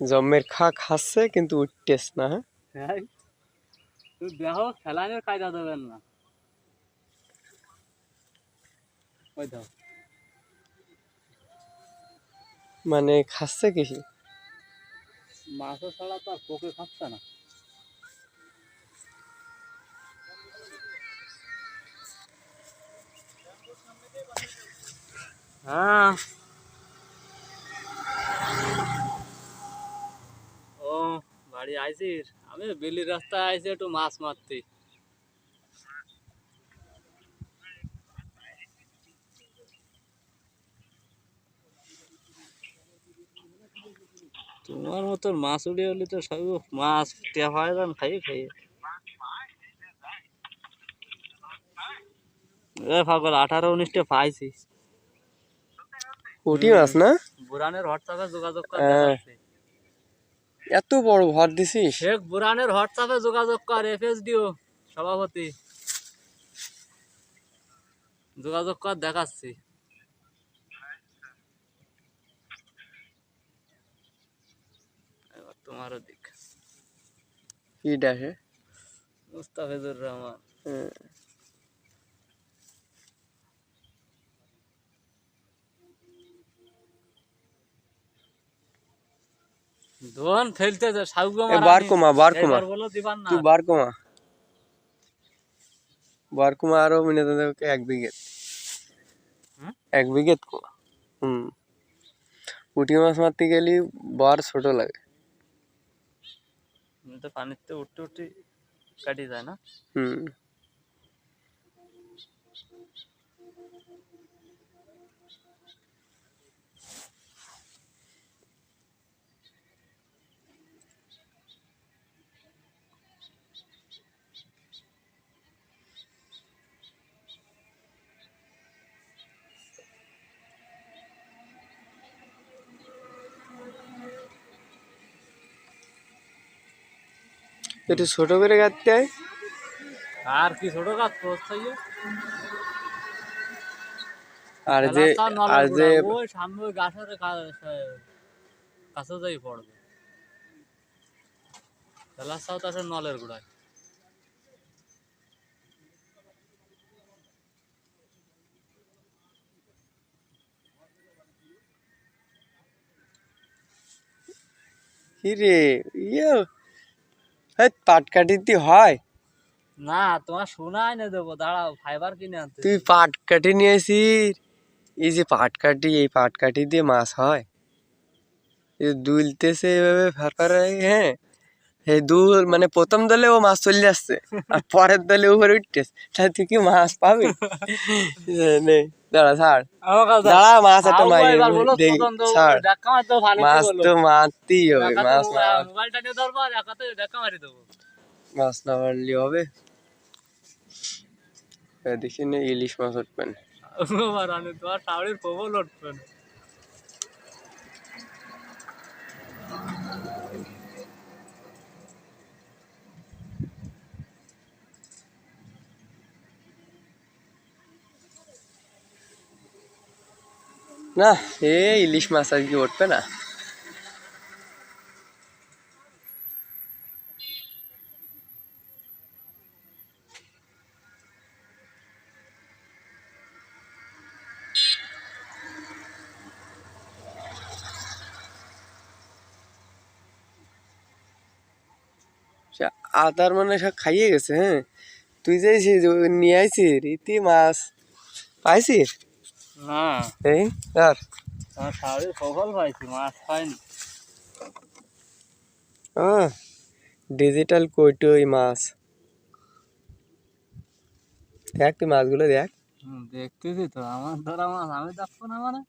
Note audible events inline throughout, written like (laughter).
জম্মের খা খাচ্ছে কিন্তু উঠতেস না হ্যাঁ? হ্যাঁ তুই দেখো খেলানোর কায়দা দেবেন না। ওই দাও মানে খাচ্ছে কিছু মাছও ছাড়া তো আর পোকে খাচ্ছে না। হ্যাঁ ও আইছিস আমি বেলির রাস্তায় আইছি একটু মাছ মারতে। তোমার মতন মাছ উড়িয়ে হলে তো সব মাছ টেয়া পায় যান খাইয়ে খাইয়ে এ পাগল আঠারো উনিশটা পাইছি মাছ না? হোয়াটসঅ্যাপে যোগাযোগ কর হ্যাঁ। এত বড় ভর দিছিস? শেখ বুরানের হোয়াটসঅ্যাপে যোগাযোগ কর এফএসডিও সভাপতি। যোগাযোগ কর দেখাচ্ছি। এবার তোমারও দিক। কি ডাকে মুস্তাফিজুর রহমান। দোন ফেলতে যা সাউগো এ বার কমা বার কমা। বলো দিবান না। তুই বার কমা। বার কমা আরও মিনে তোকে এক বিঘে? এক বিঘে কমা। হুম। পুঁটি মাছ মারতে গেলি বার ছোট লাগে। তো পানিতে উঠতে উঠতে কাটি যায় না? হুম। একটু ছোট করে কাটতে হয়। আর কি ছোট পৌঁছাইয়ে আর যে আর যে সামনে গাছের কাছে যাই পড়বে। খেলার সাথে আসে নলের গোড়ায়। কি রে? ইয়ে হ্যাঁ পাট হয়। না তোমার সোনা এনে দেবো দাঁড়াও ফাইবার কিনে আনতে। তুই পাট কাটি নিয়ে এই যে পাট কাটি এই পাট কাটি দিয়ে মাছ হয়। এই দুলতেছে এভাবে ফারফার হ্যাঁ। এই দুল মানে প্রথম দলে ও মাছ চলে যাচ্ছে আর পরের দলে উপরে উঠতেছে। তুই কি মাছ পাবি? (laughs) এ, নে। দাঁড়া ছাড় দাঁড়া। মাছ একটা মারি। ছাড় মাছ তো মারতেই হবে মাছ মাছ না মারলে হবে। দেখি না ইলিশ মাছ উঠবেন তোমার সাউরির প্রবল উঠবে না। না এ ইলিশ মাছ আর কি উঠবে না সে আদার মানে সব খাইয়ে গেছে হ্যাঁ তুই যে সে যে নিয়ে আইছিস রীতি মাছ পাইছিস না। এই আর? পাইছি মাছ পাইনি। ডিজিটাল কইটই মাছ। দেখ তুই মাছগুলো দেখ। হুম, দেখতেছি তো আমার ধরা মাছ আমি দেখব না মানে?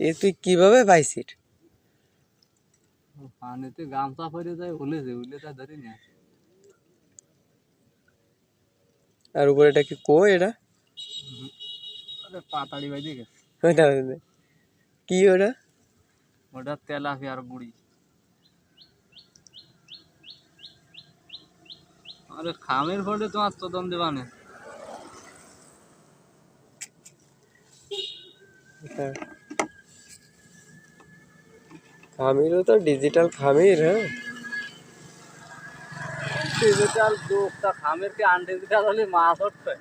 এ তুই কীভাবে পাইছিস? পানিতে গামছা পরে যায় উলেছে উলে তা ধরি না আর উপরে এটা কি কই এটা? আরে পাতাড়ি বাইতে গেছে। ওইটা ওইটা। কি ওটা? ওটা তেলাপিয়ার বুড়ি আরে খামের ফলে তোমার তো দম দেবানে খামিরও তো ডিজিটাল খামির হ্যাঁ? ডিজিটাল যুগটা খামের কি আন্ডে হলে মাছ উঠবে